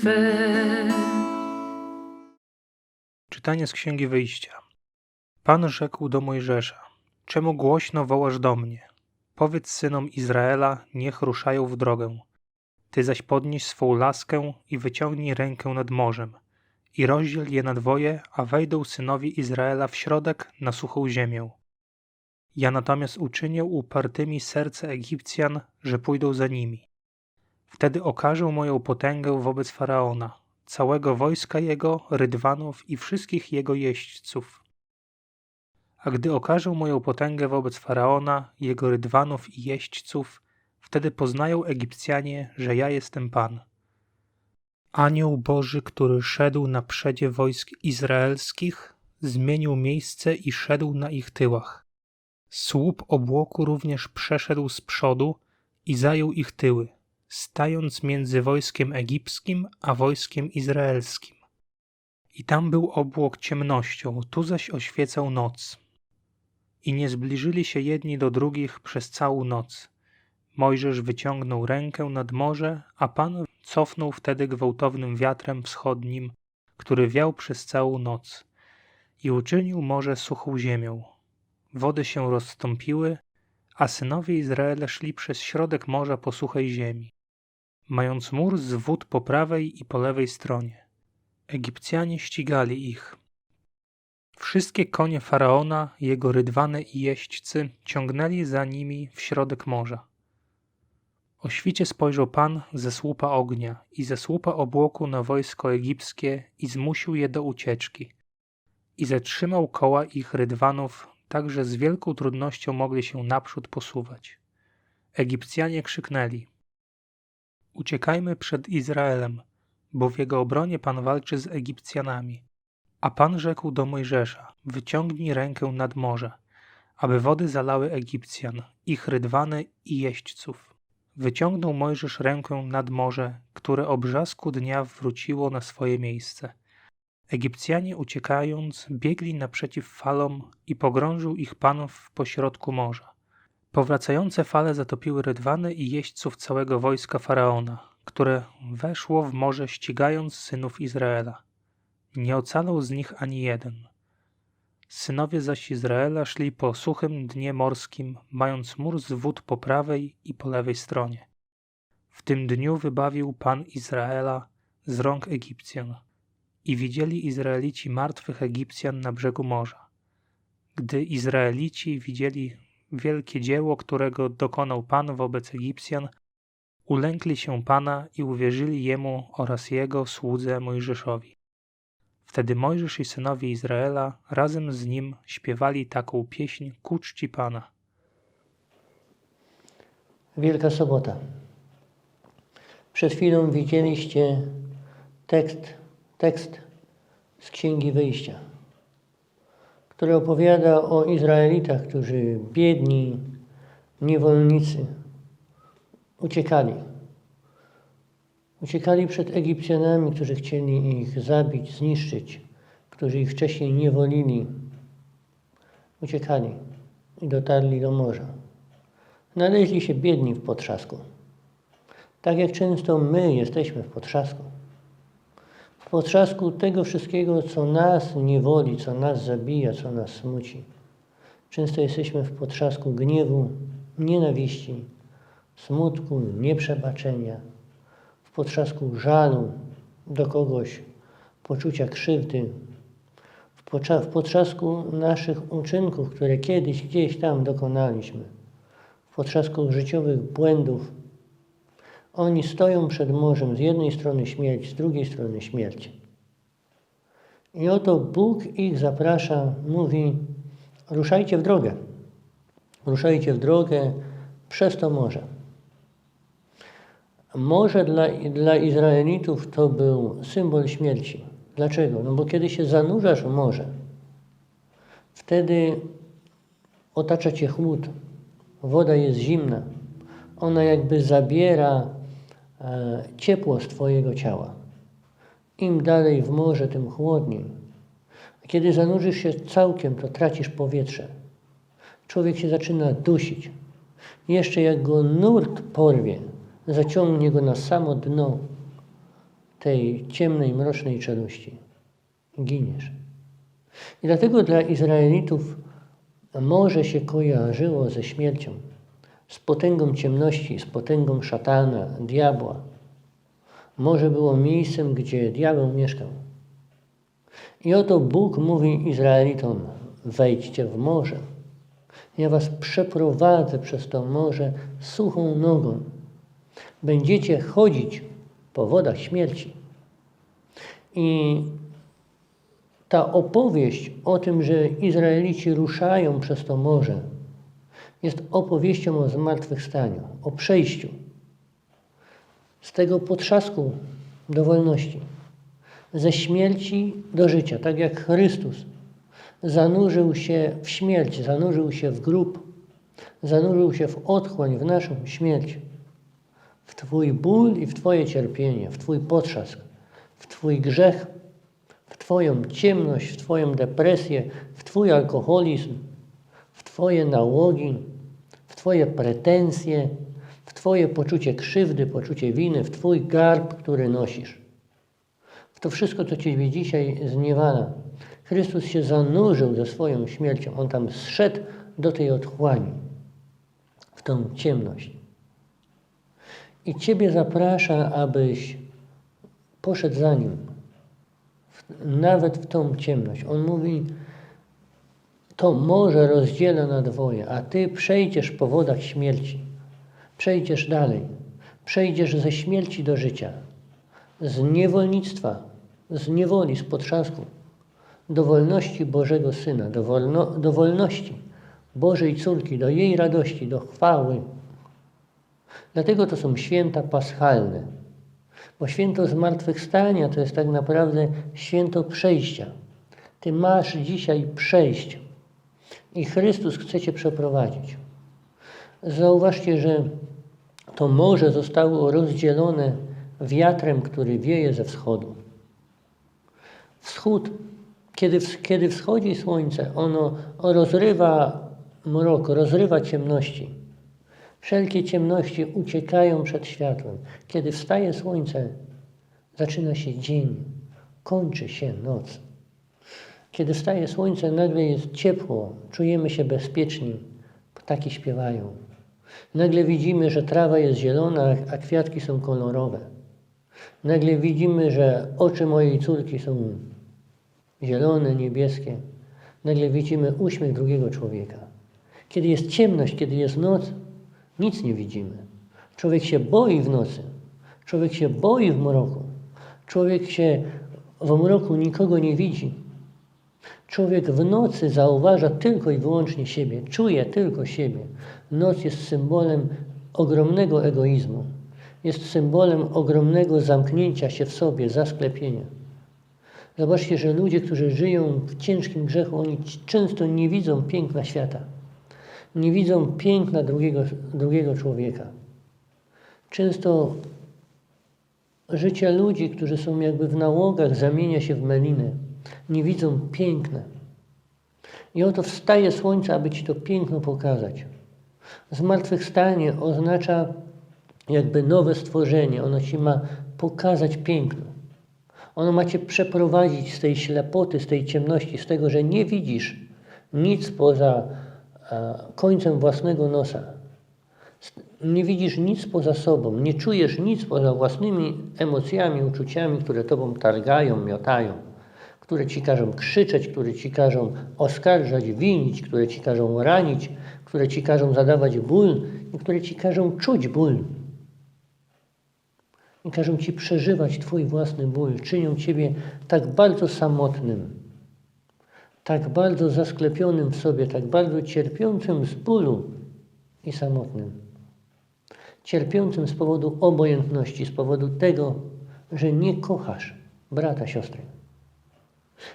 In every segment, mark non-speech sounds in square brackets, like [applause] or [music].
Twe. Czytanie z Księgi Wyjścia. Pan rzekł do Mojżesza: Czemu głośno wołasz do mnie? Powiedz synom Izraela, niech ruszają w drogę. Ty zaś podnieś swą laskę i wyciągnij rękę nad morzem i rozdziel je na dwoje, a wejdą synowie Izraela w środek na suchą ziemię. Ja natomiast uczynię upartymi serce Egipcjan, że pójdą za nimi. Wtedy okażę moją potęgę wobec Faraona, całego wojska jego, rydwanów i wszystkich jego jeźdźców. A gdy okażę moją potęgę wobec Faraona, jego rydwanów i jeźdźców, wtedy poznają Egipcjanie, że ja jestem Pan. Anioł Boży, który szedł na przedzie wojsk izraelskich, zmienił miejsce i szedł na ich tyłach. Słup obłoku również przeszedł z przodu i zajął ich tyły, stając między wojskiem egipskim a wojskiem izraelskim. I tam był obłok ciemnością, tu zaś oświecał noc. I nie zbliżyli się jedni do drugich przez całą noc. Mojżesz wyciągnął rękę nad morze, a Pan cofnął wtedy gwałtownym wiatrem wschodnim, który wiał przez całą noc. I uczynił morze suchą ziemią. Wody się rozstąpiły, a synowie Izraela szli przez środek morza po suchej ziemi, mając mur z wód po prawej i po lewej stronie. Egipcjanie ścigali ich. Wszystkie konie faraona, jego rydwany i jeźdźcy ciągnęli za nimi w środek morza. O świcie spojrzał Pan ze słupa ognia i ze słupa obłoku na wojsko egipskie i zmusił je do ucieczki. I zatrzymał koła ich rydwanów, tak że z wielką trudnością mogli się naprzód posuwać. Egipcjanie krzyknęli: Uciekajmy przed Izraelem, bo w jego obronie Pan walczy z Egipcjanami. A Pan rzekł do Mojżesza: Wyciągnij rękę nad morze, aby wody zalały Egipcjan, ich rydwany i jeźdźców. Wyciągnął Mojżesz rękę nad morze, które o brzasku dnia wróciło na swoje miejsce. Egipcjanie uciekając, biegli naprzeciw falom i pogrążył ich Pan w pośrodku morza. Powracające fale zatopiły rydwany i jeźdźców całego wojska Faraona, które weszło w morze ścigając synów Izraela. Nie ocalał z nich ani jeden. Synowie zaś Izraela szli po suchym dnie morskim, mając mur z wód po prawej i po lewej stronie. W tym dniu wybawił Pan Izraela z rąk Egipcjan i widzieli Izraelici martwych Egipcjan na brzegu morza. Gdy Izraelici widzieli wielkie dzieło, którego dokonał Pan wobec Egipcjan, ulękli się Pana i uwierzyli Jemu oraz Jego słudze Mojżeszowi. Wtedy Mojżesz i synowie Izraela razem z nim śpiewali taką pieśń ku czci Pana. Wielka Sobota. Przed chwilą widzieliście tekst, tekst z Księgi Wyjścia, który opowiada o Izraelitach, którzy biedni, niewolnicy, uciekali. Uciekali przed Egipcjanami, którzy chcieli ich zabić, zniszczyć, którzy ich wcześniej niewolili. Uciekali i dotarli do morza. Znaleźli się biedni w potrzasku. Tak jak często my jesteśmy w potrzasku. W potrzasku tego wszystkiego, co nas niewoli, co nas zabija, co nas smuci. Często jesteśmy w potrzasku gniewu, nienawiści, smutku, nieprzebaczenia, w potrzasku żalu do kogoś, poczucia krzywdy, w potrzasku naszych uczynków, które kiedyś gdzieś tam dokonaliśmy, w potrzasku życiowych błędów. Oni stoją przed morzem, z jednej strony śmierć, z drugiej strony śmierć. I oto Bóg ich zaprasza, mówi: ruszajcie w drogę. Ruszajcie w drogę przez to morze. Morze dla, dla Izraelitów to był symbol śmierci. Dlaczego? No bo kiedy się zanurzasz w morze, wtedy otacza cię chłód, woda jest zimna, ona jakby zabiera ciepło z twojego ciała. Im dalej w morze, tym chłodniej. Kiedy zanurzysz się całkiem, to tracisz powietrze. Człowiek się zaczyna dusić. Jeszcze jak go nurt porwie, zaciągnie go na samo dno tej ciemnej, mrocznej czeluści. Giniesz. I dlatego dla Izraelitów morze się kojarzyło ze śmiercią, z potęgą ciemności, z potęgą szatana, diabła. Morze było miejscem, gdzie diabeł mieszkał. I oto Bóg mówi Izraelitom: wejdźcie w morze. Ja was przeprowadzę przez to morze suchą nogą. Będziecie chodzić po wodach śmierci. I ta opowieść o tym, że Izraelici ruszają przez to morze, jest opowieścią o zmartwychwstaniu, o przejściu z tego potrzasku do wolności, ze śmierci do życia, tak jak Chrystus zanurzył się w śmierć, zanurzył się w grób, zanurzył się w otchłań, w naszą śmierć, w Twój ból i w Twoje cierpienie, w Twój potrzask, w Twój grzech, w Twoją ciemność, w Twoją depresję, w Twój alkoholizm, Twoje nałogi, w Twoje pretensje, w Twoje poczucie krzywdy, poczucie winy, w Twój garb, który nosisz. W to wszystko, co Ciebie dzisiaj zniewala. Chrystus się zanurzył ze swoją śmiercią. On tam zszedł do tej otchłani, w tą ciemność. I Ciebie zaprasza, abyś poszedł za Nim, nawet w tą ciemność. On mówi, to morze rozdziela na dwoje, a Ty przejdziesz po wodach śmierci. Przejdziesz dalej. Przejdziesz ze śmierci do życia, z niewolnictwa, z niewoli, z potrzasku, do wolności Bożego Syna, do, wolno, do wolności Bożej córki, do jej radości, do chwały. Dlatego to są święta paschalne. Bo święto zmartwychwstania to jest tak naprawdę święto przejścia. Ty masz dzisiaj przejść i Chrystus chce Cię przeprowadzić. Zauważcie, że to morze zostało rozdzielone wiatrem, który wieje ze wschodu. Wschód, kiedy, kiedy wschodzi słońce, ono rozrywa mrok, rozrywa ciemności. Wszelkie ciemności uciekają przed światłem. Kiedy wstaje słońce, zaczyna się dzień, kończy się noc. Kiedy wstaje słońce, nagle jest ciepło, czujemy się bezpieczni, ptaki śpiewają. Nagle widzimy, że trawa jest zielona, a kwiatki są kolorowe. Nagle widzimy, że oczy mojej córki są zielone, niebieskie. Nagle widzimy uśmiech drugiego człowieka. Kiedy jest ciemność, kiedy jest noc, nic nie widzimy. Człowiek się boi w nocy. Człowiek się boi w mroku. Człowiek się w mroku nikogo nie widzi. Człowiek w nocy zauważa tylko i wyłącznie siebie, czuje tylko siebie. Noc jest symbolem ogromnego egoizmu. Jest symbolem ogromnego zamknięcia się w sobie, zasklepienia. Zobaczcie, że ludzie, którzy żyją w ciężkim grzechu, oni często nie widzą piękna świata. Nie widzą piękna drugiego, drugiego człowieka. Często życie ludzi, którzy są jakby w nałogach, zamienia się w meliny. Nie widzą piękna. I oto wstaje słońce, aby ci to piękno pokazać. Zmartwychwstanie oznacza jakby nowe stworzenie. Ono ci ma pokazać piękno. Ono ma cię przeprowadzić z tej ślepoty, z tej ciemności, z tego, że nie widzisz nic poza a, końcem własnego nosa. Nie widzisz nic poza sobą, nie czujesz nic poza własnymi emocjami, uczuciami, które tobą targają, miotają, które ci każą krzyczeć, które ci każą oskarżać, winić, które ci każą ranić, które ci każą zadawać ból i które ci każą czuć ból. I każą ci przeżywać Twój własny ból, czynią Ciebie tak bardzo samotnym, tak bardzo zasklepionym w sobie, tak bardzo cierpiącym z bólu i samotnym. cierpiącym z powodu obojętności, z powodu tego, że nie kochasz brata, siostry.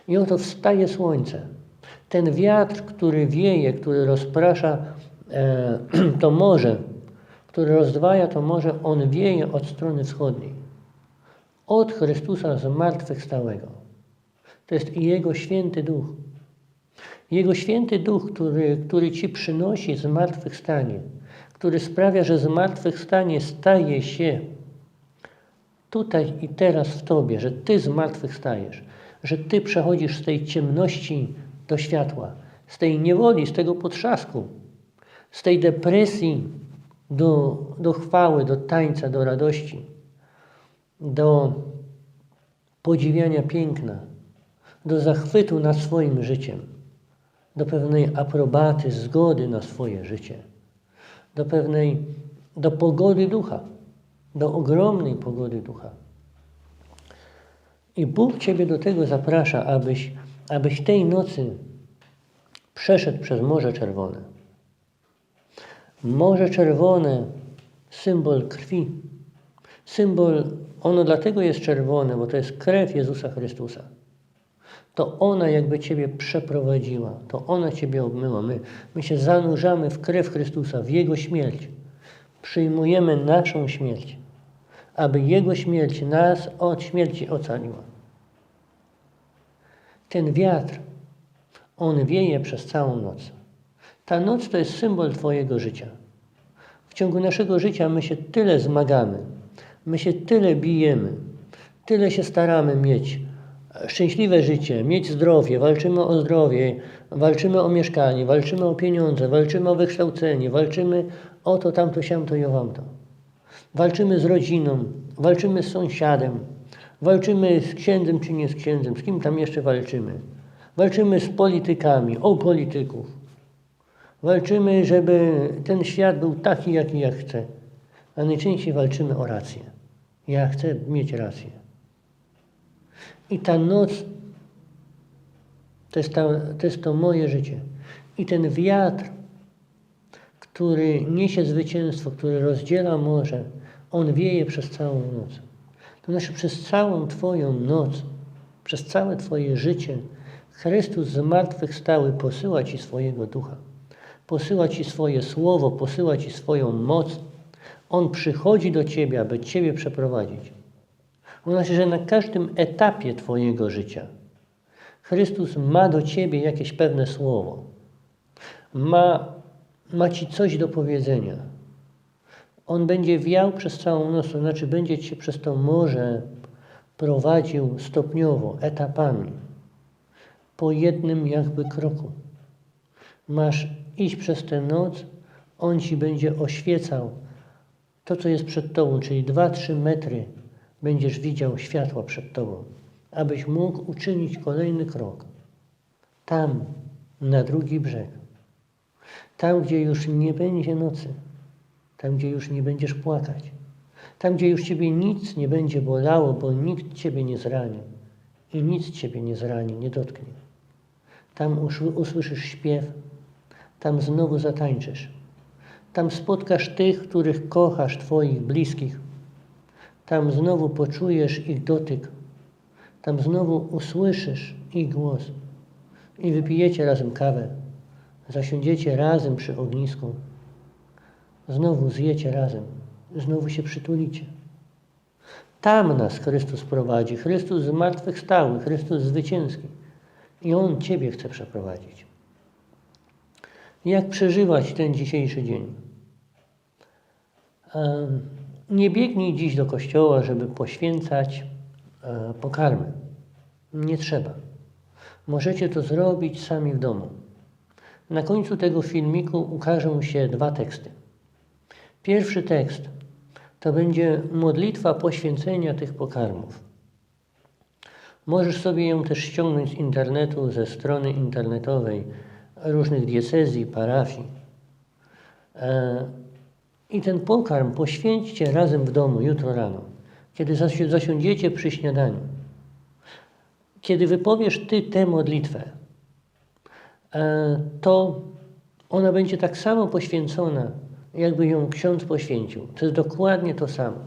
I oto wstaje słońce. Ten wiatr, który wieje, który rozprasza e, [clears throat] to morze, który rozdwaja to morze, on wieje od strony wschodniej. Od Chrystusa zmartwychwstałego. To jest Jego święty duch. Jego święty duch, który, który ci przynosi zmartwychwstanie, który sprawia, że zmartwychwstanie staje się tutaj i teraz w Tobie, że Ty zmartwychwstajesz, że Ty przechodzisz z tej ciemności do światła, z tej niewoli, z tego potrzasku, z tej depresji do, do chwały, do tańca, do radości, do podziwiania piękna, do zachwytu nad swoim życiem, do pewnej aprobaty, zgody na swoje życie, do pewnej, do pogody ducha, do ogromnej pogody ducha. I Bóg Ciebie do tego zaprasza, abyś, abyś tej nocy przeszedł przez Morze Czerwone. Morze Czerwone, symbol krwi. Symbol, ono dlatego jest czerwone, bo to jest krew Jezusa Chrystusa. To ona jakby Ciebie przeprowadziła, to ona Ciebie obmyła. My, my się zanurzamy w krew Chrystusa, w Jego śmierć. Przyjmujemy naszą śmierć, aby Jego śmierć nas od śmierci ocaliła. Ten wiatr, on wieje przez całą noc. Ta noc to jest symbol Twojego życia. W ciągu naszego życia my się tyle zmagamy, my się tyle bijemy, tyle się staramy mieć szczęśliwe życie, mieć zdrowie, walczymy o zdrowie, walczymy o mieszkanie, walczymy o pieniądze, walczymy o wykształcenie, walczymy o to, tamto, siamto i owamto. Walczymy z rodziną, walczymy z sąsiadem, walczymy z księdzem czy nie z księdzem, z kim tam jeszcze walczymy. Walczymy z politykami, o polityków. Walczymy, żeby ten świat był taki, jaki ja chcę. A najczęściej walczymy o rację. Ja chcę mieć rację. I ta noc to jest, ta, to jest to moje życie. I ten wiatr, który niesie zwycięstwo, który rozdziela morze, on wieje przez całą noc. To znaczy przez całą Twoją noc, przez całe Twoje życie, Chrystus zmartwychwstały posyła Ci swojego ducha. Posyła Ci swoje słowo, posyła Ci swoją moc. On przychodzi do Ciebie, aby Ciebie przeprowadzić. To znaczy, że na każdym etapie Twojego życia Chrystus ma do Ciebie jakieś pewne słowo. Ma, ma Ci coś do powiedzenia. On będzie wiał przez całą noc, to znaczy będzie Cię przez to morze prowadził stopniowo, etapami, po jednym jakby kroku. Masz iść przez tę noc, On Ci będzie oświecał to, co jest przed Tobą, czyli 2-3 metry będziesz widział światła przed Tobą, abyś mógł uczynić kolejny krok. Tam, na drugi brzeg. Tam, gdzie już nie będzie nocy. Tam, gdzie już nie będziesz płakać. Tam, gdzie już Ciebie nic nie będzie bolało, bo nikt Ciebie nie zrani. I nic Ciebie nie zrani, nie dotknie. Tam usłyszysz śpiew. Tam znowu zatańczysz. Tam spotkasz tych, których kochasz, Twoich bliskich. Tam znowu poczujesz ich dotyk. Tam znowu usłyszysz ich głos. I wypijecie razem kawę. Zasiądziecie razem przy ognisku. Znowu zjecie razem. Znowu się przytulicie. Tam nas Chrystus prowadzi. Chrystus zmartwychwstały, Chrystus zwycięski. I On Ciebie chce przeprowadzić. Jak przeżywać ten dzisiejszy dzień? Nie biegnij dziś do kościoła, żeby poświęcać e, pokarmy. Nie trzeba. Możecie to zrobić sami w domu. Na końcu tego filmiku ukażą się dwa teksty. Pierwszy tekst to będzie modlitwa poświęcenia tych pokarmów. Możesz sobie ją też ściągnąć z internetu, ze strony internetowej różnych diecezji, parafii. E, I ten pokarm poświęćcie razem w domu jutro rano, kiedy zasiądziecie przy śniadaniu. Kiedy wypowiesz Ty tę modlitwę, e, to ona będzie tak samo poświęcona jakby ją ksiądz poświęcił. To jest dokładnie to samo.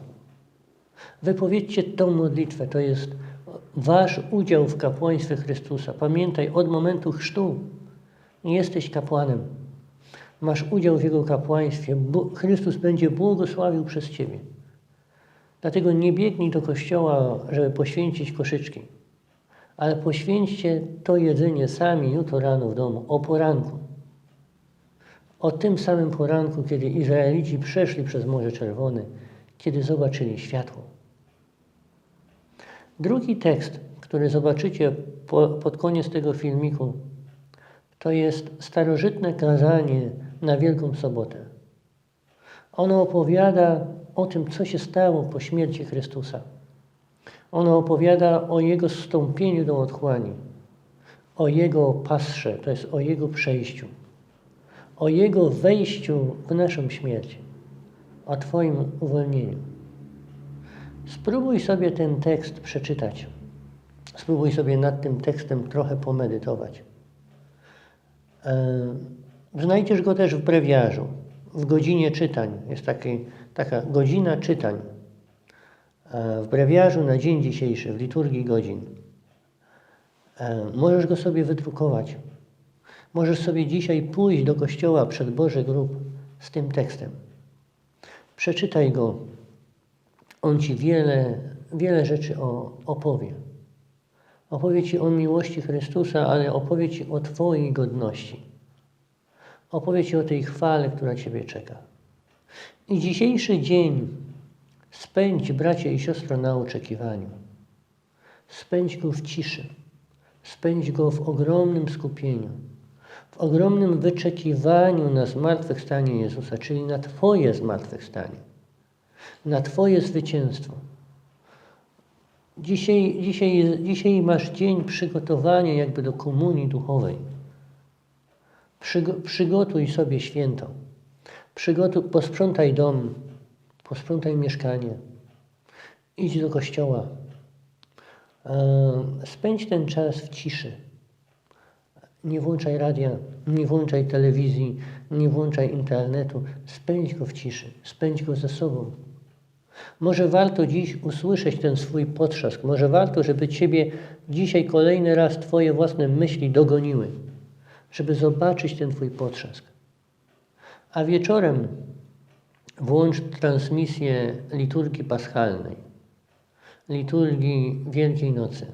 Wypowiedzcie tą modlitwę, to jest wasz udział w kapłaństwie Chrystusa. Pamiętaj, od momentu chrztu jesteś kapłanem. Masz udział w Jego kapłaństwie. Chrystus będzie błogosławił przez Ciebie. Dlatego nie biegnij do kościoła, żeby poświęcić koszyczki, ale poświęćcie to jedzenie sami jutro rano w domu, o poranku. O tym samym poranku, kiedy Izraelici przeszli przez Morze Czerwone, kiedy zobaczyli światło. Drugi tekst, który zobaczycie po, pod koniec tego filmiku, to jest starożytne kazanie na Wielką Sobotę. Ono opowiada o tym, co się stało po śmierci Chrystusa. Ono opowiada o Jego zstąpieniu do otchłani, o Jego pasrze, to jest o Jego przejściu, o Jego wejściu w naszą śmierć, o Twoim uwolnieniu. Spróbuj sobie ten tekst przeczytać. Spróbuj sobie nad tym tekstem trochę pomedytować. E, Znajdziesz go też w brewiarzu, w godzinie czytań. Jest taki, taka godzina czytań e, w brewiarzu na dzień dzisiejszy, w liturgii godzin. E, Możesz go sobie wydrukować. Możesz sobie dzisiaj pójść do kościoła przed Boży grób z tym tekstem. Przeczytaj go. On ci wiele, wiele rzeczy o, opowie. Opowie ci o miłości Chrystusa, ale opowie ci o Twojej godności. Opowie ci o tej chwale, która Ciebie czeka. I dzisiejszy dzień spędź, bracie i siostro, na oczekiwaniu. Spędź go w ciszy. Spędź go w ogromnym skupieniu. W ogromnym wyczekiwaniu na zmartwychwstanie Jezusa, czyli na Twoje zmartwychwstanie. Na Twoje zwycięstwo. Dzisiaj, dzisiaj, dzisiaj masz dzień przygotowania jakby do komunii duchowej. Przygo, przygotuj sobie święto. Przygotuj, posprzątaj dom, posprzątaj mieszkanie. Idź do kościoła. E, Spędź ten czas w ciszy. Nie włączaj radia, nie włączaj telewizji, nie włączaj internetu. Spędź go w ciszy, spędź go ze sobą. Może warto dziś usłyszeć ten swój potrzask. Może warto, żeby Ciebie dzisiaj kolejny raz Twoje własne myśli dogoniły, żeby zobaczyć ten Twój potrzask. A wieczorem włącz transmisję liturgii paschalnej, liturgii Wielkiej Nocy.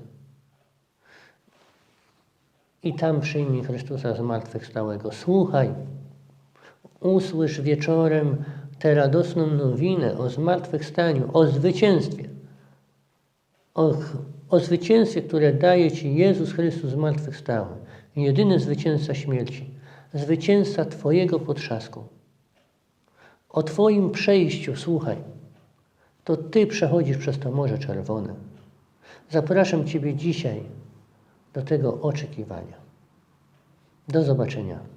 I tam przyjmij Chrystusa zmartwychwstałego. Słuchaj, usłysz wieczorem tę radosną nowinę o zmartwychwstaniu, o zwycięstwie. O, o zwycięstwie, które daje Ci Jezus Chrystus zmartwychwstały. Jedyny zwycięzca śmierci. Zwycięzca Twojego potrzasku. O Twoim przejściu, słuchaj. To Ty przechodzisz przez to Morze Czerwone. Zapraszam Ciebie dzisiaj do tego oczekiwania. Do zobaczenia.